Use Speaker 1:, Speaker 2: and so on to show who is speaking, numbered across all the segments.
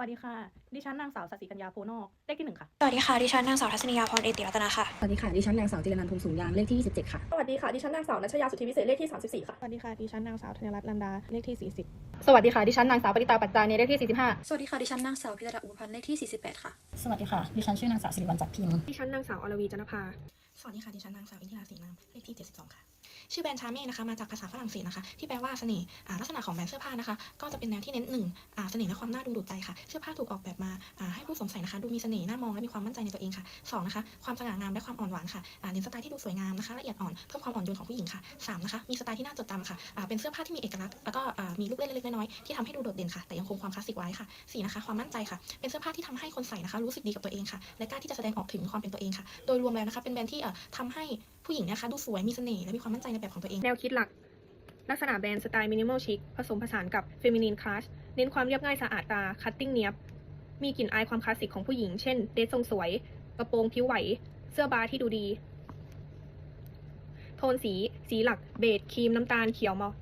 Speaker 1: วัสดีค่ะ ดิฉันนางสาวสัสิกัญญาโพนอก เลขที่หนึ่งค่ะ
Speaker 2: สวัสดีค่ะ ดิฉันนางสาวทัศนียาพรเอติรัตนาค่ะ
Speaker 3: สวัสดีค่ะ ดิฉันนางสาวจิรนันท์พงษ์สูงยาง เลขที่ 27 ค่ะ
Speaker 4: สวัสดีค่ะ ดิฉันนางสาวนัชยาสุทธิวิเศษ เลขที่ 34 ค่ะ
Speaker 5: สวัสดีค่ะ ดิฉันนางสาวธัญรัตน์ลันดา เลขที่ 40
Speaker 1: สวัสดีค่ะ ดิฉันนางสาวปริตาปัจจานีเลขที่ 45
Speaker 2: สวัสดีค่ะ ดิฉันนางสาวพิรดาอุปพันธ์ เลขที่ 48 ค่ะ
Speaker 3: สวัสดีค่ะ ดิฉันชื่อนางสาวสิริวัลย์จักรพิมพ์
Speaker 5: ดิฉันนางสาวอรวีจันทภา
Speaker 6: สวัสดีค่ะดิฉันนางสาวอินทิราศรีนามเลขที่ 72 ค่ะ ชื่อแบรนด์ชาเม่นะคะมาจากภาษาฝรั่งเศสนะคะ ที่แปลว่าเสน่ห์ลักษณะของแบรนด์เสื้อผ้านะคะ ก็จะเป็นแนวที่เน้นหนึ่งเสน่ห์และความน่าดูดูดใจค่ะ เสื้อผ้าถูกออกแบบมาาให้ผู้สวมใส่นะคะ ดูมีเสน่ห์น่ามองและมีความมั่นใจในตัวเองค่ะสองนะคะความสง่างามและความอ่อนหวานค่ะเน้นสไตล์ที่ดูสวยงามนะคะละเอียดอ่อนเพิ่มความอ่อนโยนของผู้หญิงค่ะสามนะคะมีสไตล์ที่น่าจดจำค่ะเป็นเสื้อผ้าที่มีเอกลักษณ์แล้วก็มีลูกเล่นเล็กๆน้อยๆที่ทำให้ดูโดดเด่นค่ะแต่ยังคงความคลาสสิกไว้ค่ะสี่นะคะความมั่นใจค่ะเป็นเสื้อผ้าที่ทำให้คนใส่นะคะรู้สึกดีกับตัวเองค่ะและกล้าที่จะแสดงออกถึงความเป็นตัวเองค่ะโดยรวมแล้วนะคะเป็นแบรนด์ที่เทำให้ผู้หญิงนยนะคะดูสวยมีเสน่ห์และมีความมั่นใจในแบบของตัวเอง
Speaker 5: แนวคิดหลัก ลักษณะแบรนด์สไตล์มินิมอลชิคผสมผสานกับเฟมินีนคลาสเน้นความเรียบง่ายสะอาดตาคัตติ้งเนียบมีกลิ่นอายความคลาสสิกของผู้หญิง เช่น เดรสทรงสวย กระโปรงผิวไหว เสื้อบาร์ที่ดูดี โทนสี สีหลัก เบจครีมน้ำตาลเขียวมะ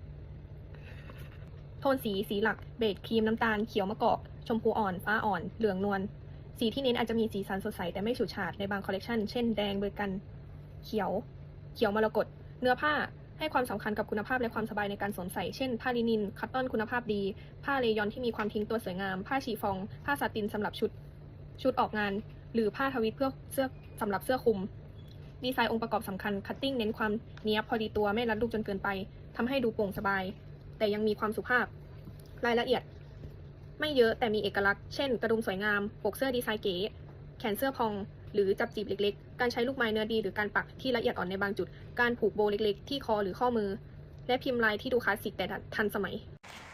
Speaker 5: โทนสี สีหลัก เบจครีมน้ำตาลเขียวมะกอก ชมพูอ่อน ฟ้าอ่อน เหลืองนวล สีที่เน้นอาจจะมีสีสันสดใสแต่ไม่ฉูดฉาดในบางคอลเลกชัน เช่น แดงเบอร์กัน เขียว เขียวมรกตเนื้อผ้าให้ความสำคัญกับคุณภาพและความสบายในการสวมใส่ เช่น ผ้าลินิน คัตตอนคุณภาพดี ผ้าเลยอนที่มีความทิ้งตัวสวยงาม ผ้าชีฟอง ผ้าซาตินสำหรับชุด ชุดออกงาน หรือผ้าทวิตเพื่อเสื้อสำหรับเสื้อคลุม ดีไซน์องค์ประกอบสำคัญ คัตติ้งเน้นความเนี้ยบพอดีตัวไม่รัดรูปจนเกินไปทำให้ดูโปร่งสบาย แต่ยังมีความสุภาพ รายละเอียด ไม่เยอะแต่มีเอกลักษณ์ เช่น กระดุมสวยงาม ปกเสื้อดีไซน์เก๋ แขนเสื้อพอง หรือจับจีบเล็กๆ การใช้ลูกไม้เนื้อดีหรือการปักที่ละเอียดอ่อนในบางจุด การผูกโบเล็กๆ ที่คอหรือข้อมือ และพิมพ์ลายที่ดูคลาสสิกแต่ทันสมัย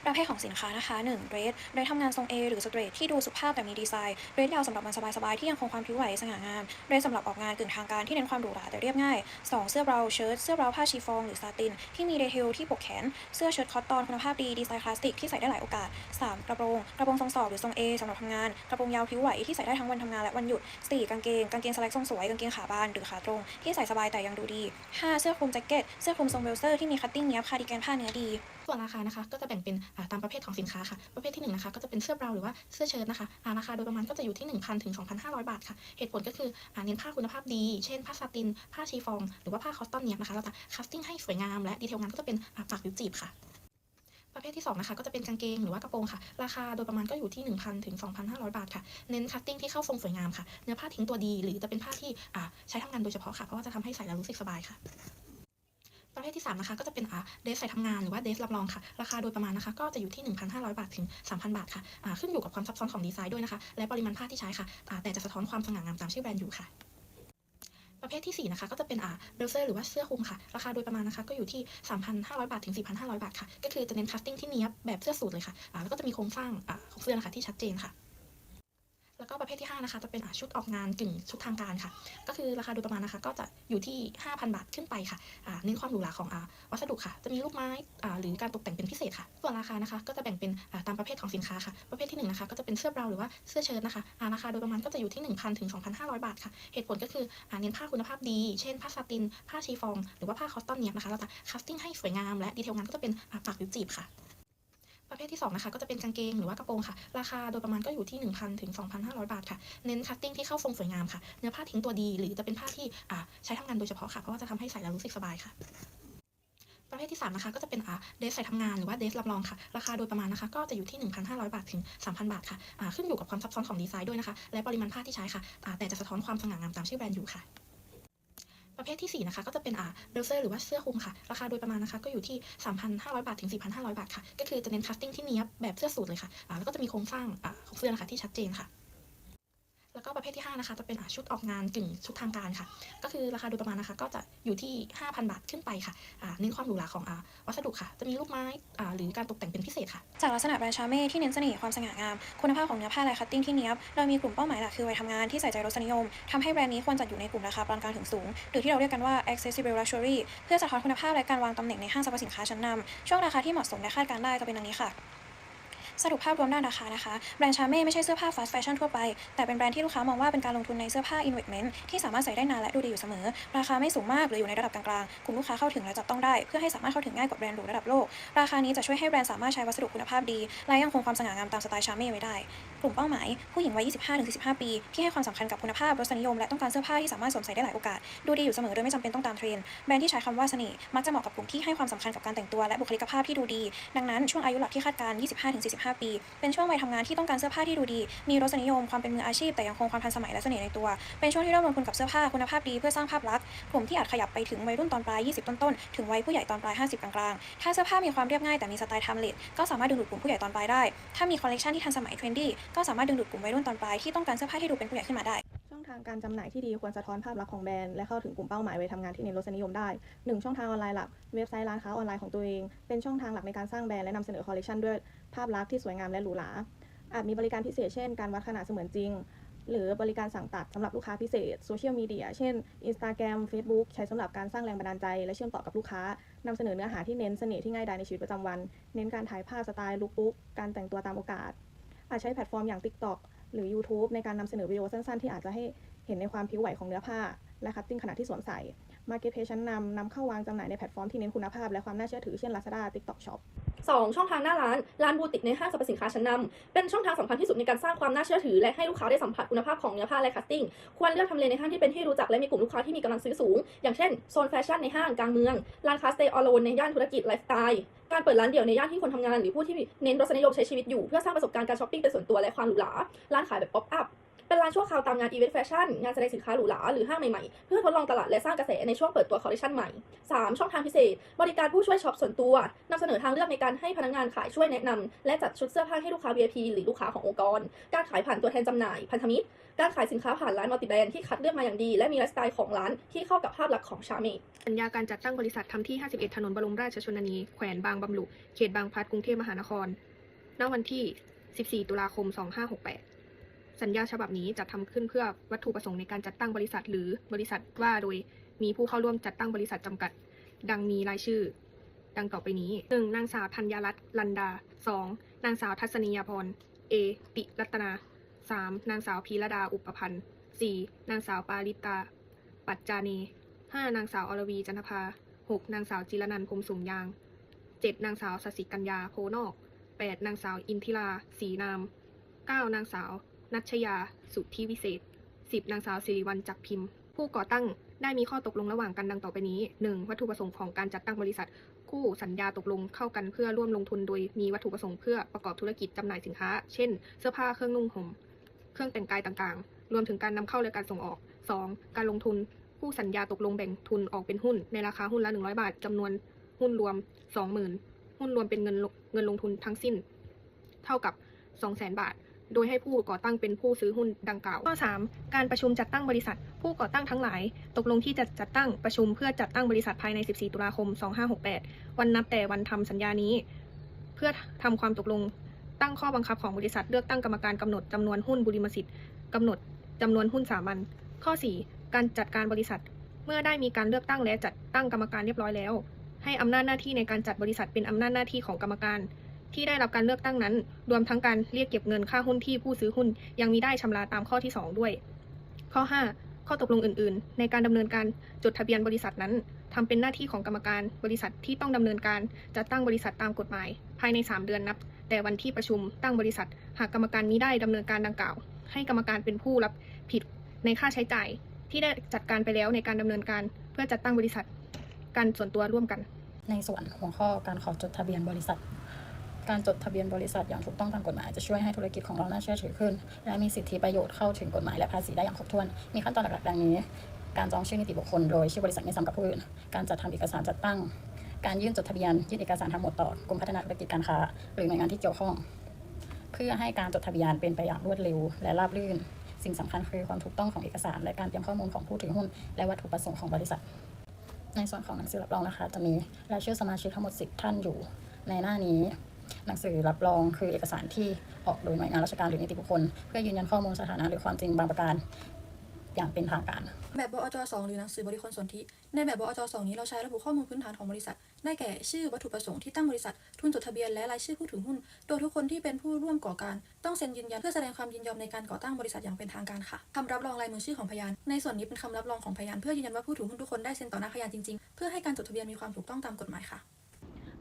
Speaker 2: ประเภทของสินค้านะคะ 1. เดรสเดรสทำงานทรง A หรือสเตรทที่ดูสุภาพแต่มีดีไซน์เดรสยาวสำหรับมันสบายๆที่ยังคงความผิวไหวสง่างามเดรสสำหรับออกงานกึ่งทางการที่เน้นความหรูหราแต่เรียบง่าย 2. เสื้อบราเชิ้ตเสื้อบราผ้าชีฟองหรือซาติน ที่มีดีเทลที่ปกแขน เสื้อเชิ้ตคอตตอนคุณภาพดีดีไซน์คลาสสิกที่ใส่ได้หลายโอกาส 3. กระโปรงกระโปรงทรงศอกหรือทรง A สำหรับทำงานกระโปรงยาวผิวไหวที่ใส่ได้ทั้งวันทำงานและวันหยุด 4. กางเกงกางเกงสไลด์ทรงสวยกางเกงขาบานหรือขาตรงที่ใส่สบายแต่ยังดูดี 5. เสื้อคลุมแจ็คเก็ตเสื้อคลุมทรงเวลเซอร์ที่มีคัตติ้งเนี้ยบคาร์ดิแกนผ้าเนื้อดี
Speaker 6: ส่วนราคานะคะก็จะแบ่งเป็นตามประเภทของสินค้าค่ะ ประเภทที่หนึ่งนะคะก็จะเป็นเสื้อบราวน์หรือว่าเสื้อเชิ้ตนะคะราคาโดยประมาณก็จะอยู่ที่ 1,000ถึง2,500 บาทค่ะเหตุผลก็คือเน้นผ้าคุณภาพดี เช่นผ้าซาติน ผ้าชีฟอง หรือว่าผ้าคอตตอนเนี้ยนะคะเราจะคัสติ้งให้สวยงามและดีเทลงานก็จะเป็นอ่าปักหรือจีบค่ะประเภทที่สองนะคะก็จะเป็นกางเกงหรือว่ากระโปรงค่ะ ราคาโดยประมาณก็อยู่ที่ 1,000 ถึง 2,500 บาทค่ะ เน้นคัตติ้งที่เข้าทรงสวยงามค่ะ เนื้อผ้าทิ้งตัวดี หรือจะเป็นผ้าที่ใช้ทำงานโดยเฉพาะค่ะ เพราะว่าจะทำให้ใส่แล้วรู้สึกสบายค่ะ ประเภทที่ 3 นะคะ ก็จะเป็นอ่าเดสใส่ทำงานหรือว่าเดสรับรองค่ะ ราคาโดยประมาณนะคะ ก็จะอยู่ที่ 1,500 บาทถึง 3,000 บาทค่ะอ่าขึ้นอยู่กับความซับซ้อนของดีไซน์ด้วยนะคะ และปริมาณผ้าที่ใช้ค่ะอ่าแต่จะสะท้อนความสง่างามตามชื่อแบรนด์อยู่ค่ะ ประเภทที่ 4 นะคะ ก็จะเป็นอ่าเบลเซอร์หรือว่าเสื้อคลุมค่ะ ราคาโดยประมาณนะคะ ก็อยู่ที่ 3,500 บาทถึง 4,500 บาทค่ะ ก็คือจะเน้นคัสติ้งที่เนี้ยบแบบเสื้อสูทเลยค่ะอ่าแล้วก็จะมีโครงสร้างอ่าของเสื้อนะคะที่ชัดเจนค่ะ แล้วก็ประเภทที่ 5 นะคะ จะเป็นชุดออกงานกึ่งชุดทางการค่ะ ก็คือราคาโดยประมาณนะคะ ก็จะอยู่ที่ 5,000 บาทขึ้นไปค่ะเน้นความหรูหราของอวัสดุค่ะ จะมีลูกไม้หรือการตกแต่งเป็นพิเศษค่ะ ส่วนราคานะคะก็จะแบ่งเป็นตามประเภทของสินค้าค่ะ ประเภทที่1นะคะก็จะเป็นเสื้อบราวน์หรือว่าเสื้อเชิ้ตนะคะราคาโดยประมาณก็จะอยู่ที่ 1,000ถึง2,500 บาทค่ะ เหตุผลก็คือเน้นผ้าคุณภาพดี เช่นผ้าซาติน ผ้าชีฟอง หรือว่าผ้าคอตตอนเนี้ยบนะคะ เราจะคัสติ้งให้สวยงามและดีเทลงานก็จะเป็นปักหรือจีบค่ะ ประเภทที่2นะคะก็จะเป็นกางเกงหรือว่ากระโปรงค่ะ ราคาโดยประมาณก็อยู่ที่ 1,000ถึง2,500 บาทค่ะ เน้นคัตติ้งที่เข้าทรงสวยงามค่ะ เนื้อผ้าทิ้งตัวดี หรือจะเป็นผ้าที่ใช้ทำงานโดยเฉพาะค่ะ เพราะว่าจะทำให้ใส่แล้วรู้สึกสบายค่ะประเภทที่3นะคะก็จะเป็นอ่าเดรสใส่ทำงานหรือว่าเดรสรับรองค่ะ ราคาโดยประมาณนะคะก็จะอยู่ที่ 1,500 บาทถึง 3,000 บาทค่ะอ่าขึ้นอยู่กับความซับซ้อนของดีไซน์ด้วยนะคะ และปริมาณผ้าที่ใช้ค่ะอ่าแต่จะสะท้อนความสง่างามตามชื่อแบรนด์อยู่ค่ะ ประเภทที่ 4 นะคะ ก็จะเป็นอ่าเบลเซอร์หรือว่าเสื้อคลุมค่ะ ราคาโดยประมาณนะคะ ก็อยู่ที่ 3,500 บาท ถึง 4,500 บาทค่ะ ก็คือจะเน้นคัสติ้งที่เนี้ยบแบบเสื้อสูทเลยค่ะอ่าแล้วก็จะมีโครงสร้างอ่าของเสื้อนะคะที่ชัดเจนค่ะ แล้วก็ประเภทที่ 5 นะคะ จะเป็นชุดออกงานกึ่งชุดทางการค่ะ ก็คือราคาโดยประมาณนะคะ ก็จะอยู่ที่ 5,000 บาทขึ้นไปค่ะเน้นความหรูหราของอวัสดุค่ะ จะมีลูกไม้หรือการตกแต่งเป็นพิเศษค่ะ
Speaker 2: จากลักษณะแบรนด์ชาเม่ที่เน้นเสน่ห์ความสง่างาม คุณภาพของเนื้อผ้าและคัตติ้งที่เนี้ยบโดยมีกลุ่มเป้าหมายหลักคือวัยทำงานที่ใส่ใจรสนิยมทำให้แบรนด์นี้ควรจัดอยู่ในกลุ่มราคาปานกลางถึงสูง หรือที่เราเรียกกันว่า accessible luxury เพื่อสะท้อนคุณภาพและการวางตำแหน่งในห้างสรรพสินค้าชั้นนำช่วงราคาที่เหมาะสมและคาดการได้จะเป็นดังนี้ค่ะ สรุปภาพรวมด้านราคานะคะ แบรนด์ชาเม่ไม่ใช่เสื้อผ้าฟาสต์แฟชั่นทั่วไป แต่เป็นแบรนด์ที่ลูกค้ามองว่าเป็นการลงทุนในเสื้อผ้าอินเวสท์เมนต์ที่สามารถใส่ได้นานและดูดีอยู่เสมอ ราคาไม่สูงมากหรืออยู่ในระดับกลางๆกลุ่มลูกค้าเข้าถึงและจับต้องได้ เพื่อให้สามารถเข้าถึงง่ายกว่าแบรนด์หรูระดับโลก ราคานี้จะช่วยให้แบรนด์สามารถใช้วัสดุคุณภาพดี และยังคงความสง่างามตามสไตล์ชาเม่ไว้ได้ กลุ่มเป้าหมาย ผู้หญิงวัย 25-45 ปี ที่ให้ความสำคัญกับคุณภาพรสนิยม และต้องการเสื้อผ้าที่สามารถสวมใส่ได้หลายโอกาส ดูดีอยู่เสมอโดยไม่จำเป็นต้องตามเทรนด์แบรนด์ที่ใช้คำว่าสน่มักจะเหมาะกับกลุ่มที่ให้ความสำคัญกับการแต่งตัวและบุคลิกภาพที่ดูดี ดังนั้นช่วงอายุหลักที่คาดการ 25-45 15 ปี เป็นช่วงวัยทำงานที่ต้องการเสื้อผ้าที่ดูดี มีรสนิยมความเป็นมืออาชีพ แต่ยังคงความทันสมัยและเสน่ห์ในตัว เป็นช่วงที่เริ่มลงทุนกับเสื้อผ้าคุณภาพดีเพื่อสร้างภาพลักษณ์กลุ่มที่อาจขยับไปถึงวัยรุ่นตอนปลาย 20 ต้นๆ ถึงวัยผู้ใหญ่ตอนปลาย 50 กลางๆ ถ้าเสื้อผ้ามีความเรียบง่ายแต่มีสไตล์ทำเลทก็สามารถดึงดูดกลุ่มผู้ใหญ่ตอนปลายได้ ถ้ามีคอลเลคชันที่ทันสมัยเทรนดี้ก็สามารถดึงดูดกลุ่มวัยรุ่นตอนปลายที่ต้องการเสื้อผ้าที่ดูเป็นผู้ใหญ่ขึ้นมาได้
Speaker 7: องทางการจำหน่ายที่ดีควรสะท้อนภาพลักษณ์ของแบรนด์และเข้าถึงกลุ่มเป้าหมายวัยทำงานที่เน้นรสนิยมได้ 1 ช่องทางออนไลน์หลัก เว็บไซต์ร้านค้าออนไลน์ของตัวเอง เป็นช่องทางหลักในการสร้างแบรนด์และนำเสนอคอลเลกชันด้วยภาพลักษณ์ที่สวยงามและหรูหราอาจมีบริการพิเศษเช่นการวัดขนาดเสมือนจริง หรือบริการสั่งตัดสำหรับลูกค้าพิเศษโซเชียลมีเดียเช่น Instagram Facebook ใช้สำหรับการสร้างแรงบันดาลใจ และเชื่อมต่อกับลูกค้านำเสนอเนื้อหาที่เน้นเสน่ห์ที่ง่ายดายในชีวิตประจำวัน เน้นการถ่ายภาพสไตล์ลุคบุ๊กการแต่งตัวตามโอกาส อาจใช้แพลตฟอร์มอย่าง TikTok หรือ YouTube ในการนำเสนอวิดีโอสั้นๆ ที่อาจจะให้เห็นในความผิวไหวของเนื้อผ้าและคัตติ้งขนาดที่สวมใส่ Market Page ชั้นนำนำเข้าวางจำหน่ายในแพลตฟอร์มที่เน้นคุณภาพและความน่าเชื่อถือเช่น Lazada TikTok Shop
Speaker 4: 2ช่องทางหน้าร้าน ร้านบูติกในห้างสรรพสินค้าชั้นนำเป็นช่องทางสำคัญที่สุดในการสร้างความน่าเชื่อถือ และให้ลูกค้าได้สัมผัสคุณภาพของเนื้อผ้าและคัสติ้ง ควรเลือกทำเลในห้างที่เป็นที่รู้จักและมีกลุ่มลูกค้าที่มีกำลังซื้อสูง อย่างเช่นโซนแฟชั่นในห้างกลางเมือง ร้านคาสเตออโลนในย่านธุรกิจไลฟ์สไตล์ การเปิดร้านเดี่ยวในย่านที่คนทำงาน หรือผู้ที่เน้นรสนิยมใช้ชีวิตอยู่เพื่อสร้างประสบการณ์การช้อปปิ้งเป็นส่วนตัวและความหรูหรา ร้านขายแบบป๊อปอัพ เป็นร้านชั่วคราวตามงานอีเวนต์แฟชั่นงานแสดงสินค้าหรูหราหรือห้างใหม่ๆ เพื่อทดลองตลาดและสร้างกระแสในช่วงเปิดตัวคอลเลคชันใหม่ 3 ช่องทางพิเศษ บริการผู้ช่วยช็อปส่วนตัวนำเสนอทางเลือกในการให้พนักงานขายช่วยแนะนำและจัดชุดเสื้อผ้าให้ลูกค้า VIP หรือลูกค้าขององค์กร การขายผ่านตัวแทนจำหน่ายพันธมิตร การขายสินค้าผ่านร้านมัลติแบรนด์ที่คัดเลือกมาอย่างดี และมีไลฟ์สไตล์ของร้านที่เข้ากับภาพลักษณ์ของชาเม
Speaker 5: สัญญาการจัดตั้งบริษัททำที่ 51 ถนนบรมราชชนนี แขวงบางบำรุเขตบางพลัดกรุงเทพมหานครณวันที่ 14 ตุลาคม 2568 สัญญาฉบับนี้จัดทำขึ้นเพื่อวัตถุประสงค์ในการจัดตั้งบริษัท หรือบริษัทว่าโดยมีผู้เข้าร่วมจัดตั้งบริษัทจำกัด ดังมีรายชื่อ ดังต่อไปนี้ 1. นางสาวธัญรัตน์ลันดา 2. นางสาวทัศนียาพร A ติรัตนา 3. นางสาวพีระดาอุปพันธ์ 4. นางสาวปาริตา ปัจจานี 5. นางสาวอรวีจันทภา 6. นางสาวจิรนันท์พรมสูงยาง 7. นางสาวสสิกัญญาโพนอก 8. นางสาวอินทิราศรีนาม 9. นางสาว นัชยา สุทธิวิเศษ 10. นางสาวสิริวัลจักพิมพ์ ผู้ก่อตั้งได้มีข้อตกลงระหว่างกันดังต่อไปนี้ 1. วัตถุประสงค์ของการจัดตั้งบริษัท คู่สัญญาตกลงเข้ากันเพื่อร่วมลงทุนโดยมีวัตถุประสงค์เพื่อประกอบธุรกิจจำหน่ายสินค้า เช่น เสื้อผ้าเครื่องนุ่งห่ม เครื่องแต่งกายต่างๆ รวมถึงการนำเข้าและการส่งออก 2. การลงทุนผู้สัญญาตกลงแบ่งทุนออกเป็นหุ้น ในราคาหุ้นละ 100 บาทจำนวนหุ้นรวม 20,000 หุ้นรวมเป็นเงินเงินลงทุนทั้งสิ้น เท่ากับ 200,000 บาท โดยให้ผู้ก่อตั้งเป็นผู้ซื้อหุ้นดังกล่าว ข้อ 3. การประชุมจัดตั้งบริษัท ผู้ก่อตั้งทั้งหลาย ตกลงที่จะจัดตั้งประชุมเพื่อจัดตั้งบริษัทภายใน 14 ตุลาคม 2568 วันนับแต่วันทำสัญญานี้ เพื่อทำความตกลงตั้งข้อบังคับของบริษัท เลือกตั้งกรรมการกำหนดจำนวนหุ้นบุริมสิทธิ์กำหนดจำนวนหุ้นสามัญข้อ 4. การจัดการบริษัท เมื่อได้มีการเลือกตั้งและจัดตั้งกรรมการเรียบร้อยแล้ว ให้อำนาจหน้าที่ในการจัดบริษัทเป็นอำนาจหน้าที่ของกรรมการ ที่ได้รับการเลือกตั้งนั้น รวมทั้งการเรียกเก็บเงินค่าหุ้นที่ผู้ซื้อหุ้น ยังมีได้ชำระตามข้อที่ 2 ด้วย ข้อ 5 ข้อตกลงอื่น ๆ ในการดำเนินการจดทะเบียนบริษัทนั้นทำเป็นหน้าที่ของกรรมการบริษัทที่ต้องดำเนินการจัดตั้งบริษัทตามกฎหมาย ภายใน 3 เดือนนับ แต่วันที่ประชุมตั้งบริษัท หากกรรมการมิได้ดำเนินการดังกล่าว ให้กรรมการเป็นผู้รับผิดในค่าใช้จ่ายที่ได้จัดการไปแล้วในการดำเนินการเพื่อจัดตั้งบริษัทการส่วนตัวร่วมกัน
Speaker 3: ในส่วนหัวข้อการขอจดทะเบียนบริษัท การจดทะเบียนบริษัทอย่างถูกต้องตามกฎหมายจะช่วยให้ธุรกิจของเราน่าเชื่อถือขึ้น และมีสิทธิประโยชน์เข้าถึงกฎหมายและภาษีได้อย่างครบถ้วน มีขั้นตอนหลักๆดังนี้ การจองชื่อนิติบุคคลโดยชื่อบริษัทไม่ซ้ำกับผู้อื่น การจัดทำเอกสารจัดตั้ง การยื่นจดทะเบียนยื่นเอกสารทั้งหมดต่อกรมพัฒนาธุรกิจการค้าหรือหน่วยงานที่เกี่ยวข้อง เพื่อให้การจดทะเบียนเป็นไปอย่างรวดเร็ว และราบรื่น สิ่งสำคัญคือความถูกต้องของเอกสารและการเตรียมข้อมูลของผู้ถือหุ้นและวัตถุประสงค์ของบริษัท ในส่วนของหนังสือรับรองนะคะ จะมีรายชื่อสมาชิกทั้งหมด 10 ท่านอยู่ในหน้านี้ หนังสือรับรองคือเอกสารที่ออกโดยหน่วยงานราชการหรือนิติบุคคล เพื่อยืนยันข้อมูลสถานะหรือความจริงบางประการ อย่างเป็นทางการ
Speaker 8: แบบบอจ2หรือหนังสือบริคลสนธิในแบบบอจ2นี้เราใช้ระบุข้อมูลพื้นฐานของบริษัท ได้แก่ชื่อวัตถุประสงค์ที่ตั้งบริษัท ทุนจดทะเบียนและรายชื่อผู้ถือหุ้น โดยทุกคนที่เป็นผู้ร่วมก่อการ ต้องเซ็นยืนยันเพื่อแสดงความยินยอมในการก่อตั้งบริษัทอย่างเป็นทางการค่ะคำรับรองลายมือชื่อของพยาน ในส่วนนี้เป็นคำรับรองของพยานเพื่อยืนยันว่าผู้ถือหุ้นทุกคนได้เซ็นต่อหน้าพยานจริงๆ เพื่อให้การจดทะเบียนมีความถูกต้องตามกฎหมายค่ะ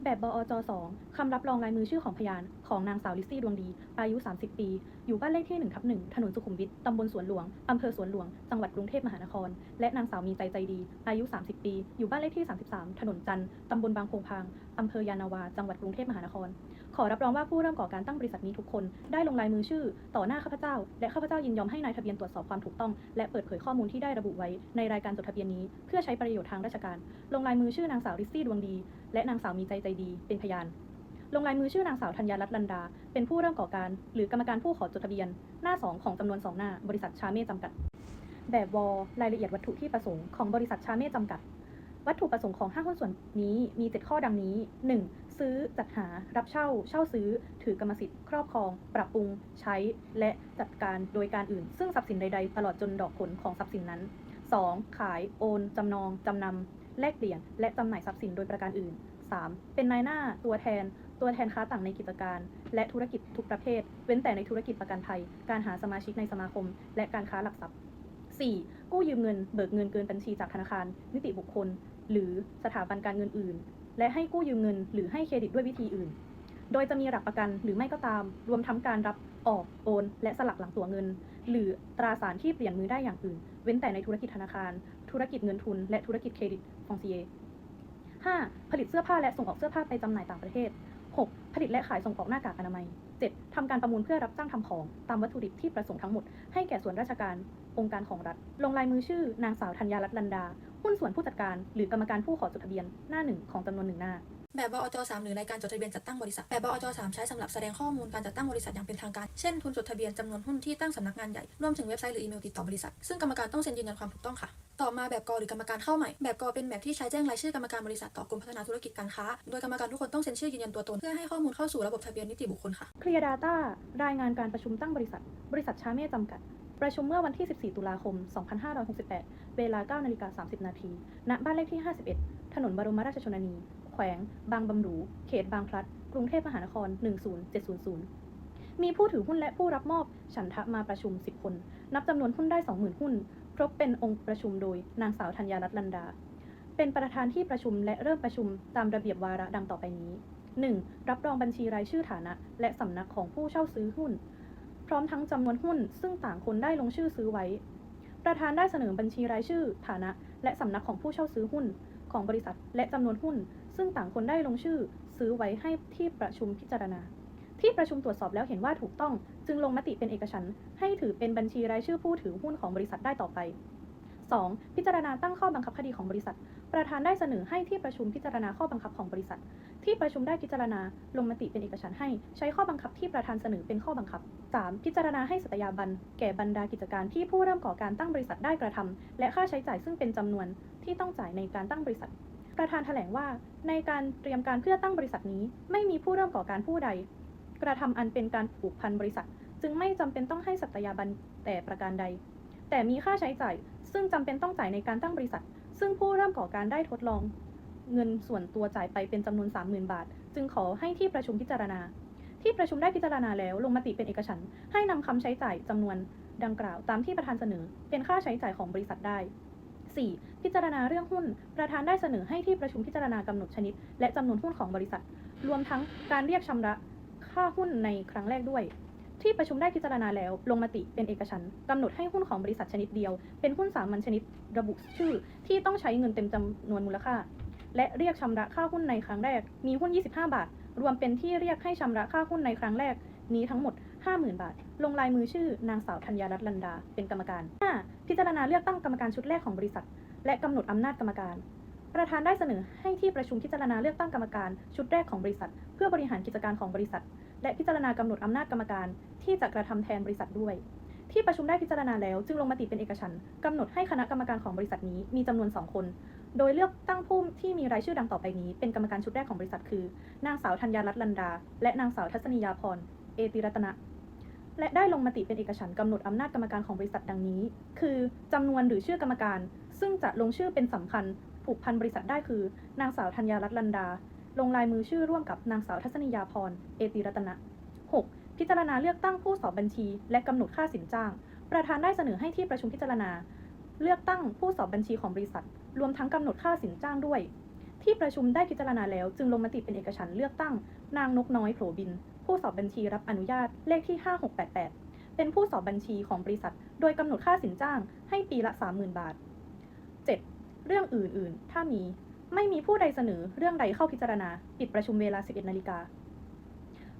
Speaker 1: แบบบอจ2คำรับรองลายมือชื่อของพยาน ของนางสาวลิซซี่ดวงดี อายุ 30 ปี อยู่บ้านเลขที่1ทับ1ถนนสุขุมวิท ตำบลสวนหลวง อำเภอสวนหลวง จังหวัดกรุงเทพมหานคร และนางสาวมีใจใจดี อายุ 30 ปี อยู่บ้านเลขที่ 33 ถนนจันทร์ตำบลบางโพงพาง อำเภอยานาวา จังหวัดกรุงเทพมหานคร ขอรับรองว่าผู้เริ่มก่อการตั้งบริษัทนี้ทุกคน ได้ลงลายมือชื่อ ต่อหน้าข้าพเจ้า และข้าพเจ้ายินยอมให้นายทะเบียนตรวจสอบความถูกต้อง และเปิดเผยข้อมูลที่ได้ระบุไว้ ในรายการจดทะเบียนนี้ เพื่อใช้ประโยชน์ทางราชการ ลงลายมือชื่อนางสาวริซซี่ดวงดี และนางสาวมีใจใจดี เป็นพยาน ลงลายมือชื่อนางสาวธัญญารัตน์ลันดา เป็นผู้เริ่มก่อการ หรือกรรมการผู้ขอจดทะเบียน หน้า 2 ของจำนวน 2 หน้า บริษัทชาเม่จำกัด แบบวอรายละเอียดวัตถุที่ประสงค์ของบริษัทชาเม่จำกัด วัตถุประสงค์ของห้างหุ้นส่วนนี้มี 7 ข้อดังนี้ 1. ซื้อจัดหา รับเช่า เช่าซื้อ ถือกรรมสิทธิ์ ครอบครอง ปรับปรุง ใช้ และจัดการโดยการอื่น ซึ่งทรัพย์สินใด ๆ ตลอดจนดอกผลของทรัพย์สินนั้น 2. ขาย โอน จำนอง จำนำ แลกเปลี่ยน และจำหน่ายทรัพย์สินโดยประการอื่น 3. เป็นนายหน้า ตัวแทน ตัวแทนค้าต่างในกิจการ และธุรกิจทุกประเภท เว้นแต่ในธุรกิจประกันภัย การหาสมาชิกในสมาคม และการค้าหลักทรัพย์ 4. กู้ยืมเงิน เบิกเงินเกินบัญชีจากธนาคาร นิติบุคคล หรือสถาบันการเงินอื่น และให้กู้ยืมเงิน หรือให้เครดิตด้วยวิธีอื่น โดยจะมีหลักประกันหรือไม่ก็ตาม รวมทั้งการรับออกโอน และสลักหลังตัวเงิน หรือตราสารที่เปลี่ยนมือได้อย่างอื่น เว้นแต่ในธุรกิจธนาคาร ธุรกิจเงินทุน และธุรกิจเครดิตฟองซีเอ 5. ผลิตเสื้อผ้าและส่งออกเสื้อผ้าไปจำหน่ายต่างประเทศ 6. ผลิตและขายส่งออกหน้ากากอนามัย 7. ทำการประมูลเพื่อรับจ้างทำของตามวัตถุดิบที่ประสงค์ทั้งหมด ให้แก่ส่วนราชการ องค์การของรัฐ ลงลายมือชื่อนางสาวธัญญารัตน์ลันดา หุ้นส่วนผู้จัดการ หรือกรรมการผู้ขอจดทะเบียนหน้าหนึ่งของจำนวนหนึ่งหน้า
Speaker 8: แบบบอจ3หรือรายการจดทะเบียนจัดตั้งบริษัท แบบบอจ3ใช้สำหรับแสดงข้อมูลการจัดตั้งบริษัทอย่างเป็นทางการ เช่นทุนจดทะเบียนจำนวนหุ้นที่ตั้งสำนักงานใหญ่ รวมถึงเว็บไซต์หรืออีเมลติดต่อบริษัท ซึ่งกรรมการต้องเซ็นยืนยันความถูกต้องค่ะ ต่อมาแบบกอหรือกรรมการเข้าใหม่ แบบกอเป็นแบบที่ใช้แจ้งรายชื่อกรรมการบริษัทต่อกรมพัฒนาธุรกิจการค้า โดยกรรมการทุกคนต้องเซ็นชื่อยืนยันตัวตนเพื่อให้ข้อมูลเข้าสู่ระบบทะเบียนนิติบุคคลค่ะ
Speaker 1: เคลียร์ดาต้ารายงานการประชุมตั้งบริษัท บริษัทชาเม่จำกัด ประชุมเมื่อวันที่ 14 ตุลาคม 2568 เวลา9นาฬิกา30 นาที ณ บ้านเลขที่ 51 ถนนบรมราชชนนี แขวง บางบำรุเขตบางพลัด กรุงเทพมหานคร 10700 มีผู้ถือหุ้นและผู้รับมอบฉันทะมาประชุม 10 คน นับจำนวนหุ้นได้ 20,000 หุ้น ครบเป็นองค์ประชุมโดยนางสาวธัญญารัตน์ลันดา เป็นประธานที่ประชุมและเริ่มประชุมตามระเบียบวาระดังต่อไปนี้ 1. รับรองบัญชีรายชื่อฐานะ และสำนักของผู้เช่าซื้อหุ้น พร้อมทั้งจำนวนหุ้น ซึ่งต่างคนได้ลงชื่อซื้อไว้ ประธานได้เสนอบัญชีรายชื่อ ฐานะ และสำนักของผู้เช่าซื้อหุ้น ของบริษัทและจำนวนหุ้น ซึ่งต่างคนได้ลงชื่อซื้อไว้ให้ที่ประชุมพิจารณา ที่ประชุมตรวจสอบแล้วเห็นว่าถูกต้อง จึงลงมติเป็นเอกฉันท์ให้ถือเป็นบัญชีรายชื่อผู้ถือหุ้นของบริษัทได้ต่อไป 2. พิจารณาตั้งข้อบังคับคดีของบริษัท ประธานได้เสนอให้ที่ประชุมพิจารณาข้อบังคับของบริษัท ที่ประชุมได้พิจารณาลงมติเป็นเอกฉันท์ให้ใช้ข้อบังคับที่ประธานเสนอเป็นข้อบังคับ 3. พิจารณาให้สัตยาบันแก่บรรดากิจการที่ผู้เริ่มก่อการตั้งบริษัทได้กระทำและค่าใช้จ่ายซึ่งเป็นจำนวนที่ต้องจ่ายในการตั้งบริษัท ประธานแถลงว่าในการเตรียมการเพื่อตั้งบริษัทนี้ ไม่มีผู้เริ่มก่อการผู้ใด กระทำอันเป็นการผูกพันบริษัท จึงไม่จำเป็นต้องให้สัตยาบันแต่ประการใด แต่มีค่าใช้จ่าย ซึ่งจำเป็นต้องจ่ายในการตั้งบริษัท ซึ่งผู้เริ่มก่อการได้ทดลอง เงินส่วนตัวจ่ายไปเป็นจำนวน 30,000 บาท จึงขอให้ที่ประชุมพิจารณา ที่ประชุมได้พิจารณาแล้วลงมติเป็นเอกฉันท์ให้นำคำใช้จ่ายจำนวนดังกล่าวตามที่ประธานเสนอ เป็นค่าใช้จ่ายของบริษัทได้ 4. พิจารณาเรื่องหุ้น ประธานได้เสนอให้ที่ประชุมพิจารณากำหนดชนิด และจำนวนหุ้นของบริษัท รวมทั้งการเรียกชำระค่าหุ้นในครั้งแรกด้วย ที่ประชุมได้พิจารณาแล้ว ลงมติเป็นเอกฉันท์กำหนดให้หุ้นของบริษัทชนิดเดียว เป็นหุ้นสามัญชนิด ระบุชื่อ ที่ต้องใช้เงินเต็มจำนวนมูลค่า และเรียกชำระค่าหุ้นในครั้งแรก มีหุ้น 25 บาท รวมเป็นที่เรียกให้ชำระค่าหุ้นในครั้งแรก นี้ทั้งหมด 50,000 บาท ลงลายมือชื่อนางสาวธัญญารัตน์ลันดา เป็นกรรมการ 5. พิจารณาเลือกตั้งกรรมการชุดแรกของบริษัท และกำหนดอำนาจกรรมการ ประธานได้เสนอให้ที่ประชุมพิจารณาเลือกตั้งกรรมการชุดแรกของบริษัท เพื่อบริหารกิจการของบริษัท และพิจารณากำหนดอำนาจกรรมการ ที่จะกระทำแทนบริษัทด้วย ที่ประชุมได้พิจารณาแล้ว จึงลงมติเป็นเอกฉันท์กำหนดให้คณะกรรมการของบริษัทนี้มีจำนวน2คนโดยเลือกตั้งผู้ที่มีรายชื่อดังต่อไปนี้ เป็นกรรมการชุดแรกของบริษัทคือ นางสาวธัญญารัตน์ลันดา และนางสาวทัศนียาพร เอติรัตนะ และได้ลงมติเป็นเอกฉันท์กำหนดอำนาจกรรมการของบริษัทดังนี้ คือจำนวนหรือชื่อกรรมการ ซึ่งจะลงชื่อเป็นสำคัญ ผูกพันบริษัทได้คือ นางสาวธัญญารัตน์ลันดา ลงลายมือชื่อร่วมกับนางสาวทัศนียาพร เอติรัตนะ 6. พิจารณาเลือกตั้งผู้สอบบัญชี และกำหนดค่าสินจ้าง ประธานได้เสนอให้ที่ประชุมพิจารณา เลือกตั้งผู้สอบบัญชีของบริษัท รวมทั้งกำหนดค่าสินจ้างด้วย ที่ประชุมได้พิจารณาแล้ว จึงลงมติเป็นเอกฉันท์เลือกตั้ง นางนกน้อยโผบิน ผู้สอบบัญชีรับอนุญาตเลขที่ 5688 เป็นผู้สอบบัญชีของบริษัท โดยกำหนดค่าสินจ้างให้ปีละ 30,000 บาท 7. เรื่องอื่นๆ ถ้ามี ไม่มีผู้ใดเสนอเรื่องใดเข้าพิจารณา ปิดประชุมเวลา 11นาฬิกา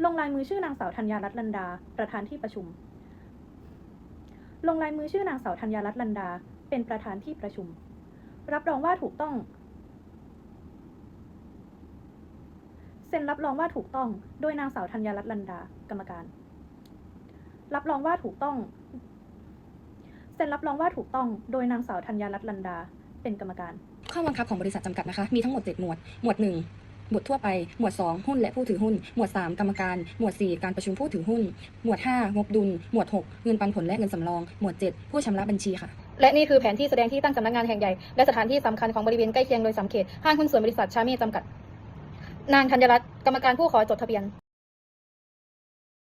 Speaker 1: ลงลายมือชื่อนางสาวธัญญารัตน์ลันดา ประธานที่ประชุม ลงลายมือชื่อนางสาวธัญญารัตน์ลันดา เป็นประธานที่ประชุม รับรองว่าถูกต้อง เซ็นรับรองว่าถูกต้อง โดยนางสาวธัญญารัตน์ลันดา กรรมการ รับรองว่าถูกต้อง เซ็นรับรองว่าถูกต้อง โดยนางสาวธัญญารัตน์ลันดา เป็นกรรมการ
Speaker 9: ข้อบังคับของบริษัทจำกัดนะคะ มีทั้งหมด7หมวด หมวด 1 หมวดทั่วไป หมวด 2 หุ้นและผู้ถือหุ้น หมวด 3 กรรมการ หมวด 4 การประชุมผู้ถือหุ้น หมวด 5 งบดุล หมวด 6 เงินปันผลและเงินสำรอง หมวด 7 ผู้ชำระบัญชีค่ะ
Speaker 3: และนี่คือแผนที่แสดงที่ตั้งสำนักงานแห่งใหญ่ และสถานที่สำคัญของบริเวณใกล้เคียงโดยสังเกตห้างหุ้นส่วนบริษัทชาเม่จำกัด นางธัญรัตน์ กรรมการผู้ขอจดทะเบียน